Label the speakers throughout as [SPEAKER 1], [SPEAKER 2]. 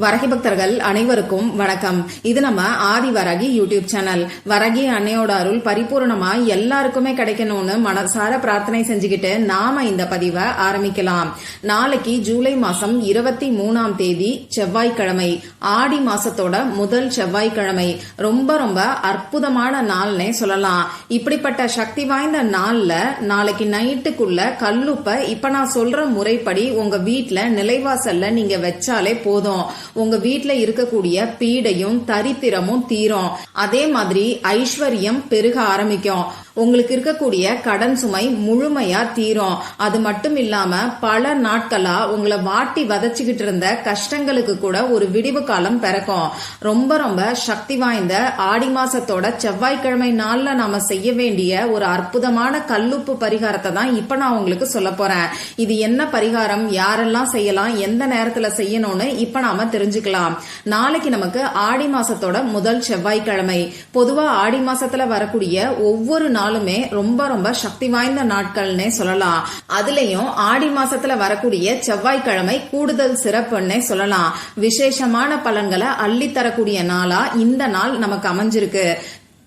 [SPEAKER 1] வரகி பக்தர்கள் அனைவருக்கும் வணக்கம். இது நம்ம ஆதி வரகி யூடியூப் சேனல். வரகி அன்னையோட அருள் பரிபூர்ணமா எல்லாருக்குமே கிடைக்கணும்னு மனசார பிரார்த்தனை செஞ்சுக்கிட்டு நாம இந்த பதிவை ஆரம்பிக்கலாம். நாளைக்கு ஜூலை மாசம் இருபத்தி மூணாம் தேதி செவ்வாய்க்கிழமை. ஆடி மாசத்தோட முதல் செவ்வாய்க்கிழமை. ரொம்ப ரொம்ப அற்புதமான நாள்னே சொல்லலாம். இப்படிப்பட்ட சக்தி வாய்ந்த நாள்ல நாளைக்கு நைட்டுக்குள்ள கல்லுப்ப இப்ப நான் சொல்ற முறைப்படி உங்க வீட்டுல நிலைவாசல்ல நீங்க வச்சாலே போதும். உங்க வீட்டுல இருக்கக்கூடிய பீடையும் தரித்திரமும் தீரும். அதே மாதிரி ஐஸ்வர்யம் பெருக ஆரம்பிக்கும். உங்களுக்கு இருக்கக்கூடிய கடன் சுமை முழுமையா தீரும். அது மட்டும் இல்லாம பல நாட்களா உங்களை வாட்டி வதச்சிக்கிட்டு இருந்த கஷ்டங்களுக்கு கூட ஒரு விடிவு காலம் பிறக்கும். ரொம்ப ரொம்ப சக்தி வாய்ந்த ஆடி மாசத்தோட செவ்வாய்க்கிழமை நாள்ல நாம செய்ய வேண்டிய ஒரு அற்புதமான கல்லுப்பு பரிகாரத்தை தான் இப்ப நான் உங்களுக்கு சொல்ல போறேன். இது என்ன பரிகாரம்? யாரெல்லாம் செய்யலாம்? எந்த நேரத்துல செய்யணும்னு இப்ப நாம தெரிஞ்சுக்கலாம். நாளைக்கு நமக்கு ஆடி மாசத்தோட முதல் செவ்வாய்க்கிழமை. பொதுவா ஆடி மாசத்துல வரக்கூடிய ஒவ்வொரு நாளுமே ரொம்ப ரொம்ப சக்தி வாய்ந்த நாட்கள்னே சொல்லலாம். அதுலயும் ஆடி மாசத்துல வரக்கூடிய செவ்வாய்க்கிழமை கூடுதல் சிறப்புன்னே சொல்லலாம். விசேஷமான பலன்களை அள்ளி தரக்கூடிய நாளா இந்த நாள் நமக்கு அமைஞ்சிருக்கு.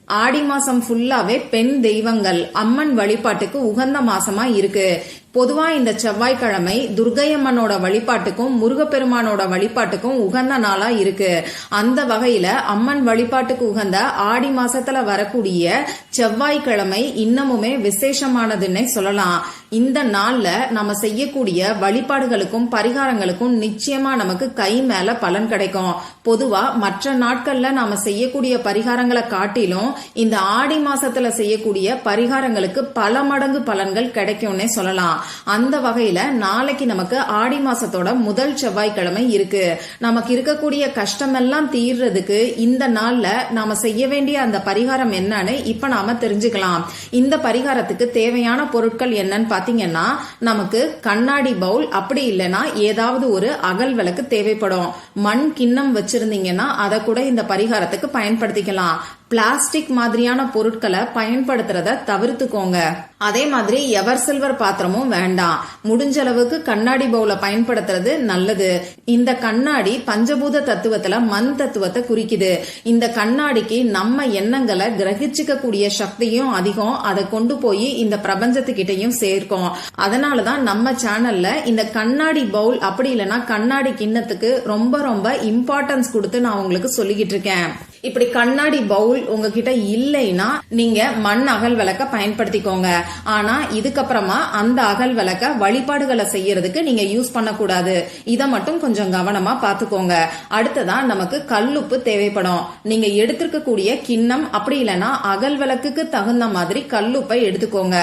[SPEAKER 1] ஆடி மாசம் ஃபுல்லாவே பெண் தெய்வங்கள் அம்மன் வழிபாட்டுக்கு உகந்த மாசமா இருக்கு. பொதுவா இந்த செவ்வாய்க்கிழமை துர்கையம்மனோட வழிபாட்டுக்கும் முருகப்பெருமானோட வழிபாட்டுக்கும் உகந்த நாளா இருக்கு. அந்த வகையில அம்மன் வழிபாட்டுக்கு உகந்த ஆடி மாசத்துல வரக்கூடிய செவ்வாய்க்கிழமை இன்னமுமே விசேஷமானதுன்னே சொல்லலாம். இந்த நாள்ல நம்ம செய்யக்கூடிய வழிபாடுகளுக்கும் பரிகாரங்களுக்கும் நிச்சயமா நமக்கு கை மேல பலன் கிடைக்கும். பொதுவா மற்ற நாட்கள்ல நாம செய்யக்கூடிய பரிகாரங்களை காட்டிலும் இந்த ஆடி மாசத்துல செய்யக்கூடிய பரிகாரங்களுக்கு பல மடங்கு பலன்கள் கிடைக்கும்னே சொல்லலாம். அந்த வகையில நாளைக்கு நமக்கு ஆடி மாசத்தோட முதல் செவ்வாய்க்கிழமை இருக்கு. நமக்கு இருக்கக்கூடிய கஷ்டமெல்லாம் தீர்றதுக்கு இந்த நாள்ல நாம செய்ய வேண்டிய அந்த பரிகாரம் என்னன்னு இப்ப நாம தெரிஞ்சுக்கலாம். இந்த பரிகாரத்துக்கு தேவையான பொருட்கள் என்னன்னு பாத்தீங்கன்னா நமக்கு கண்ணாடி பவுல் அப்படி இல்லைன்னா ஏதாவது ஒரு அகல் விளக்கு தேவைப்படும். மண் கிண்ணம் வச்சிருந்தீங்கன்னா அதை கூட இந்த பரிகாரத்துக்கு பயன்படுத்திக்கலாம். பிளாஸ்டிக் மாதிரியான பொருட்களை பயன்படுத்துறத தவிர்த்துக்கோங்க. அதே மாதிரி எவர் சில்வர் பாத்திரமும் வேண்டாம். முடிஞ்ச அளவுக்கு கண்ணாடி பவுல பயன்படுத்துறது நல்லது. இந்த கண்ணாடி பஞ்சபூத தத்துவத்துல மண் தத்துவத்தை குறிக்குது. இந்த கண்ணாடிக்கு நம்ம எண்ணங்களை கிரகிச்சுக்க கூடிய சக்தியும் அதிகம். அதை கொண்டு போய் இந்த பிரபஞ்சத்துக்கிட்டையும் சேர்க்கும். அதனாலதான் நம்ம சேனல்ல இந்த கண்ணாடி பவுல் அப்படி இல்லைன்னா கண்ணாடி கிண்ணத்துக்கு ரொம்ப ரொம்ப இம்பார்ட்டன்ஸ் கொடுத்து நான் உங்களுக்கு சொல்லிக்கிட்டு இருக்கேன். இப்படி கண்ணாடி பவுல் உங்ககிட்ட இல்லைன்னா நீங்க மண் அகல் விளக்க பயன்படுத்திக்கோங்க. ஆனா இதுக்கப்புறமா அந்த அகல் விளக்க வழிபாடுகளை செய்யறதுக்கு நீங்க யூஸ் பண்ணக்கூடாது. இதை மட்டும் கொஞ்சம் கவனமா பாத்துக்கோங்க அடுத்ததா நமக்கு கல்லுப்பு தேவைப்படும். நீங்க எடுத்திருக்கக்கூடிய கிண்ணம் அப்படி இல்லைன்னா அகல் விளக்குக்கு தகுந்த மாதிரி கல்லுப்பை எடுத்துக்கோங்க.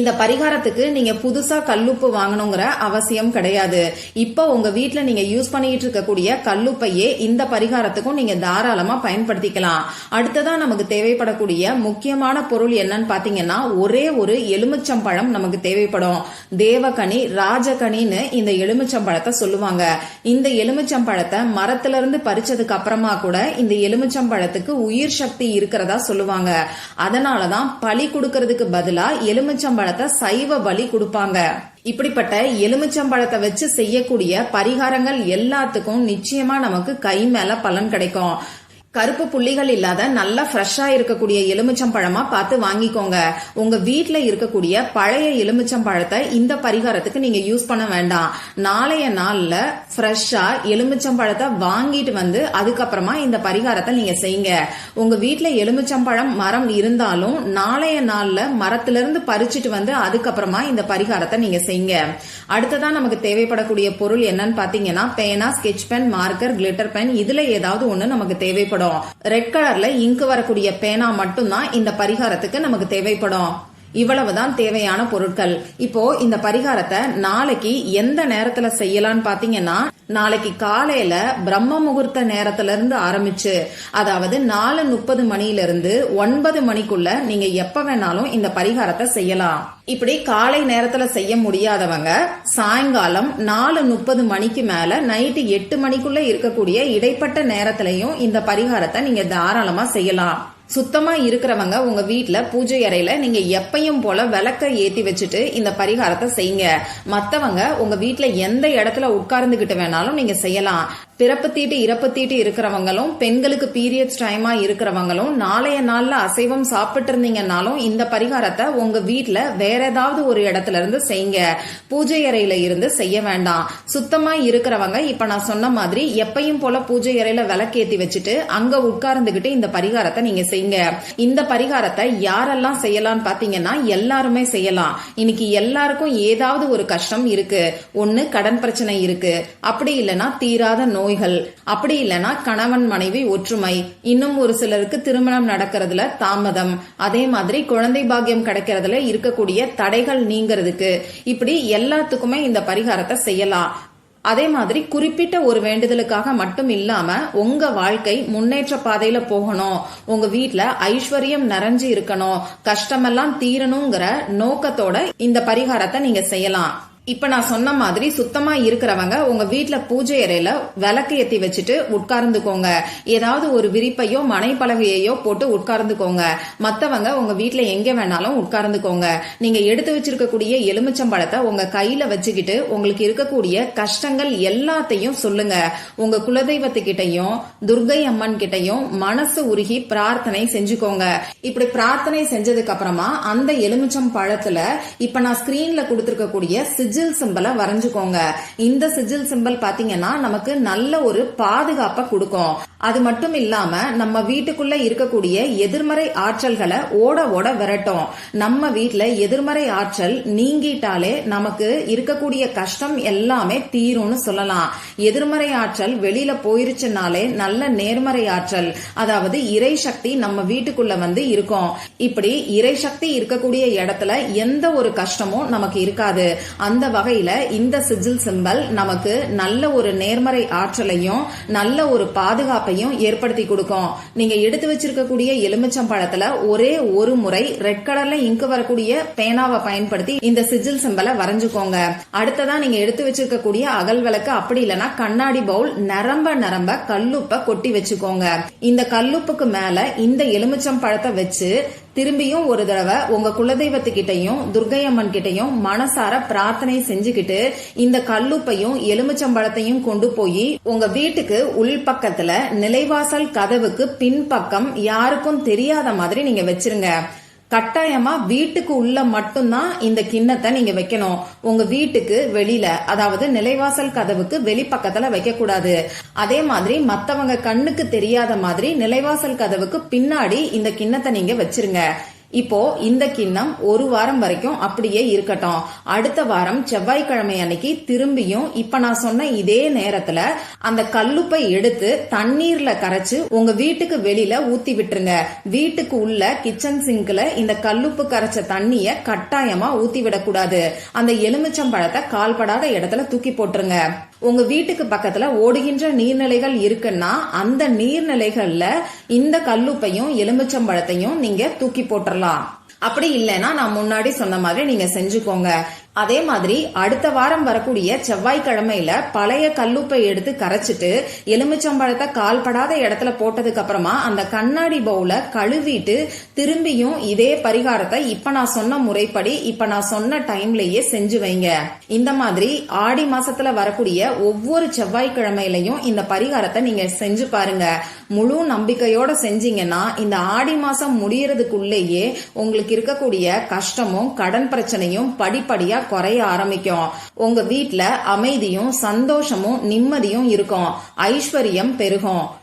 [SPEAKER 1] இந்த பரிகாரத்துக்கு நீங்க புதுசா கல்லுப்பு வாங்கணுங்கிற அவசியம் கிடையாது. இப்போ உங்க வீட்டுல நீங்க யூஸ் பண்ணிட்டு இருக்கக்கூடிய கல்லுப்பையே இந்த பரிகாரத்துக்கும் நீங்க தாராளமா பயன்படுத்திக்கலாம். அடுத்ததா நமக்கு தேவைப்படக்கூடிய முக்கியமான பொருள் என்னன்னு பாத்தீங்கன்னா ஒரே ஒரு எலுமிச்சம்பழம் நமக்கு தேவைப்படும். தேவகனி ராஜகனின்னு இந்த எலுமிச்சம்பழத்தை சொல்லுவாங்க. இந்த எலுமிச்சம்பழத்தை மரத்துல இருந்து பறிச்சதுக்கு அப்புறமா கூட இந்த எலுமிச்சம்பழத்துக்கு உயிர் சக்தி இருக்கிறதா சொல்லுவாங்க. அதனாலதான் பலி கொடுக்கறதுக்கு பதிலா எலுமிச்சம்பழத்தை சைவ பலி கொடுப்பாங்க. இப்படிப்பட்ட எலுமிச்சம்பழத்தை வச்சு செய்யக்கூடிய பரிகாரங்கள் எல்லாத்துக்கும் நிச்சயமா நமக்கு கை மேல பலன் கிடைக்கும். கருப்பு புள்ளிகள் இல்லாத நல்லா ஃப்ரெஷ்ஷா இருக்கக்கூடிய எலுமிச்சம்பழமா பார்த்து வாங்கிக்கோங்க. உங்க வீட்டில் இருக்கக்கூடிய பழைய எலுமிச்சம்பழத்தை இந்த பரிகாரத்துக்கு நீங்க யூஸ் பண்ண வேண்டாம். நாளைய நாள்ல ஃப்ரெஷ்ஷா எலுமிச்சம்பழத்தை வாங்கிட்டு வந்து அதுக்கப்புறமா இந்த பரிகாரத்தை நீங்க செய்யுங்க. உங்க வீட்ல எலுமிச்சம்பழம் மரம் இருந்தாலும் நாளைய நாள்ல மரத்துல இருந்து பறிச்சுட்டு வந்து அதுக்கப்புறமா இந்த பரிகாரத்தை நீங்க செய்யுங்க. அடுத்ததா நமக்கு தேவைப்படக்கூடிய பொருள் என்னன்னு பாத்தீங்கன்னா பேனா sketch pen marker glitter pen இதுல ஏதாவது ஒண்ணு நமக்கு தேவைப்படும். தேவைப்படும். ரெட் கலர்ல இங்கு வரக்கூடிய பேனா மட்டும்தான் இந்த பரிகாரத்துக்கு நமக்கு தேவைப்படும். இவ்வளவுதான் தேவையான பொருட்கள். இப்போ இந்த பரிகாரத்தை நாளைக்கு எந்த நேரத்துல செய்யலாம்னு பாத்தீங்கன்னா நாளைக்கு காலையில பிரம்ம முகூர்த்த நேரத்துல இருந்து ஆரம்பிச்சு அதாவது நாலு முப்பது மணில இருந்து ஒன்பது மணிக்குள்ள நீங்க எப்ப வேணாலும் இந்த பரிகாரத்தை செய்யலாம். இப்படி காலை நேரத்துல செய்ய முடியாதவங்க சாயங்காலம் நாலு முப்பது மணிக்கு மேல நைட்டு எட்டு மணிக்குள்ள இருக்கக்கூடிய இடைப்பட்ட நேரத்திலையும் இந்த பரிகாரத்தை நீங்க தாராளமா செய்யலாம். சுத்தமா இருக்கிறவங்க உங்க வீட்டில் பூஜை அறையில நீங்க எப்பையும் போல விளக்க ஏத்தி வச்சுட்டு இந்த பரிகாரத்தை செய்யுங்க. மத்தவங்க உங்க வீட்டில் எந்த இடத்துல உட்கார்ந்துகிட்டு வேணாலும் நீங்க செய்யலாம். பிறப்பு தீட்டு இறப்பு தீட்டு இருக்கிறவங்களும் பெண்களுக்கு பீரியட்ஸ் டைமா இருக்கிறவங்களும் நாளைய நாள்ல அசைவம் சாப்பிட்டு இருந்தீங்கன்னாலும் இந்த பரிகாரத்தை உங்க வீட்டுல வேற ஏதாவது ஒரு இடத்துல இருந்து செய்யுங்க. பூஜை அறையில இருந்து செய்ய வேண்டாம். சுத்தமா இருக்கிறவங்க இப்ப நான் சொன்ன மாதிரி எப்பையும் போல பூஜை அறையில விளக்கேத்தி வச்சுட்டு அங்க உட்கார்ந்துகிட்டு இந்த பரிகாரத்தை நீங்க செய்யுங்க. இந்த பரிகாரத்தை யாரெல்லாம் செய்யலாம்னு பாத்தீங்கன்னா எல்லாருமே செய்யலாம். இன்னைக்கு எல்லாருக்கும் ஏதாவது ஒரு கஷ்டம் இருக்கு. ஒன்னு கடன் பிரச்சனை இருக்கு. அப்படி இல்லைன்னா தீராத நோய் நோய்கள். அப்படி இல்லைன்னா கணவன் மனைவி ஒற்றுமை. இன்னும் ஒரு சிலருக்கு திருமணம் நடக்கிறதுல தாமதம். அதே மாதிரி குழந்தை பாக்கியம் கிடைக்கிறதுல இருக்கக்கூடிய தடைகள் நீங்கிறதுக்கு. இப்படி எல்லாத்துக்குமே இந்த பரிகாரத்தை செய்யலாம். அதே மாதிரி குறிப்பிட்ட ஒரு வேண்டுதலுக்காக மட்டும் இல்லாம உங்க வாழ்க்கை முன்னேற்ற பாதையில போகணும். உங்க வீட்டுல ஐஸ்வர்யம் நிறைஞ்சு இருக்கணும். கஷ்டமெல்லாம் தீரணுங்கிற நோக்கத்தோட இந்த பரிகாரத்தை நீங்க செய்யலாம். இப்ப நான் சொன்ன மாதிரி சுத்தமா இருக்கிறவங்க உங்க வீட்டுல பூஜை அறையில விளக்கு ஏத்தி வச்சுட்டு உட்கார்ந்துக்கோங்க. ஏதாவது ஒரு விரிப்பையோ மனைப்பலகையோ போட்டு உட்கார்ந்துக்கோங்க. மத்தவங்க உங்க வீட்டுல எங்க வேணாலும் உட்கார்ந்துக்கோங்க. நீங்க எடுத்து வச்சிருக்கக்கூடிய எலுமிச்சம்பழத்தை உங்க கையில வச்சுக்கிட்டு உங்களுக்கு இருக்கக்கூடிய கஷ்டங்கள் எல்லாத்தையும் சொல்லுங்க. உங்க குலதெய்வத்துக்கிட்டையும் துர்கை அம்மன் கிட்டையும் மனசு உருகி பிரார்த்தனை செஞ்சுக்கோங்க. இப்படி பிரார்த்தனை செஞ்சதுக்கு அப்புறமா அந்த எலுமிச்சம் பழத்துல இப்ப நான் ஸ்கிரீன்ல கொடுத்திருக்கக்கூடிய சிஜில் சிம்பலை வரைஞ்சுக்கோங்க. இந்த சிஜில் சிம்பல் பாத்தீங்கன்னா நமக்கு நல்ல ஒரு பாதுகாப்பை கொடுக்கும். அது மட்டும் இல்லாம நம்ம வீட்டுக்குள்ள இருக்கக்கூடிய எதிர்மறை ஆற்றல்களை ஓட ஓட விரட்டும். நம்ம வீட்டுல எதிர்மறை ஆற்றல் நீங்கிட்டாலே நமக்கு இருக்கக்கூடிய கஷ்டம் எல்லாமே தீரும்னு சொல்லலாம். எதிர்மறை ஆற்றல் வெளியில போயிருச்சுனாலே நல்ல நேர்மறை ஆற்றல் அதாவது இறை சக்தி நம்ம வீட்டுக்குள்ள வந்து இருக்கும். இப்படி இறை சக்தி இருக்கக்கூடிய இடத்துல எந்த ஒரு கஷ்டமும் நமக்கு இருக்காது. அந்த வகையில இந்த சிஜில் சிம்பல் நமக்கு நல்ல ஒரு நேர்மறை ஆற்றலையும் நல்ல ஒரு பாதுகாப்பையும் ஏற்படுத்தி கொடுக்கும். நீங்க எடுத்து வச்சிருக்கக்கூடிய எலுமிச்சம் பழத்துல ஒரே ஒரு முறை ரெட் கலர்ல இங்கு வரக்கூடிய பேனாவை பயன்படுத்தி இந்த சிஜில் சிம்பலை வரைஞ்சுக்கோங்க. அடுத்ததா நீங்க எடுத்து வச்சிருக்கக்கூடிய அகல் விளக்கு அப்படி இல்லைன்னா கண்ணாடி பவுல் நரம்ப நரம்ப கல்லுப்ப கொட்டி வச்சுக்கோங்க. இந்த கல்லுப்புக்கு மேல இந்த எலுமிச்சம் பழத்தை வச்சு திரும்பியும் ஒரு தடவை உங்க குலதெய்வத்துக்கிட்டையும் துர்கையம்மன் கிட்டையும் மனசார பிரார்த்தனை செஞ்சுக்கிட்டு இந்த கல்லுப்பையும் எலுமிச்சம்பழத்தையும் கொண்டு போய் உங்க வீட்டுக்கு உள்பக்கத்துல நிலைவாசல் கதவுக்கு பின்பக்கம் யாருக்கும் தெரியாத மாதிரி நீங்க வச்சிருங்க. கட்டாயமா வீட்டுக்கு உள்ள மட்டும்தான் இந்த கிண்ணத்தை நீங்க வைக்கணும். உங்க வீட்டுக்கு வெளியில அதாவது நிலைவாசல் கதவுக்கு வெளிப்பக்கத்துல வைக்க கூடாது அதே மாதிரி மத்தவங்க கண்ணுக்கு தெரியாத மாதிரி நிலைவாசல் கதவுக்கு பின்னாடி இந்த கிண்ணத்தை நீங்க வச்சிருங்க. இப்போ இந்த கிண்ணம் ஒரு வாரம் வரைக்கும் அப்படியே இருக்கட்டும். அடுத்த வாரம் செவ்வாய்க்கிழமை அன்னைக்கு திரும்பியும் இப்ப நான் சொன்ன இதே நேரத்துல அந்த கல்லுப்பை எடுத்து தண்ணீர்ல கரைச்சு உங்க வீட்டுக்கு வெளியில ஊத்தி விட்டுருங்க. வீட்டுக்கு உள்ள கிச்சன் சிங்க்ல இந்த கல்லுப்பு கரைச்ச தண்ணிய கட்டாயமா ஊத்தி விடக்கூடாது. அந்த எலுமிச்சம்பழத்தை கால்படாத இடத்துல தூக்கி போட்டுருங்க. உங்க வீட்டுக்கு பக்கத்துல ஓடுகின்ற நீர்நிலைகள் இருக்குன்னா அந்த நீர்நிலைகள்ல இந்த கல்லுப்பையும் எலுமிச்சம்பழத்தையும் நீங்க தூக்கி போட்டுடலாம் அப்படி இல்லைன்னா நான் முன்னாடி சொன்ன மாதிரி நீங்க செஞ்சுக்கோங்க. அதே மாதிரி அடுத்த வாரம் வரக்கூடிய செவ்வாய்க்கிழமையில பழைய கல்லுப்பை எடுத்து கரைச்சிட்டு எலுமிச்சம்பழத்தை கால்படாத இடத்துல போட்டதுக்கு அப்புறமா அந்த கண்ணாடி பவுல கழுவிட்டு திரும்பியும் இதே பரிகாரத்தை இப்ப நான் சொன்ன முறைப்படி இப்ப நான் சொன்ன டைம்லயே செஞ்சு வைங்க. இந்த மாதிரி ஆடி மாசத்துல வரக்கூடிய ஒவ்வொரு செவ்வாய்க்கிழமையிலையும் இந்த பரிகாரத்தை நீங்க செஞ்சு பாருங்க. முழு நம்பிக்கையோட செஞ்சீங்கன்னா இந்த ஆடி மாசம் முடியறதுக்குள்ளேயே உங்களுக்கு இருக்கக்கூடிய கஷ்டமும் கடன் பிரச்சனையும் படிப்படியா குறைய ஆரம்பிக்கும். உங்க வீட்ல அமைதியும் சந்தோஷமும் நிம்மதியும் இருக்கும். ஐஸ்வர்யம் பெருகும்.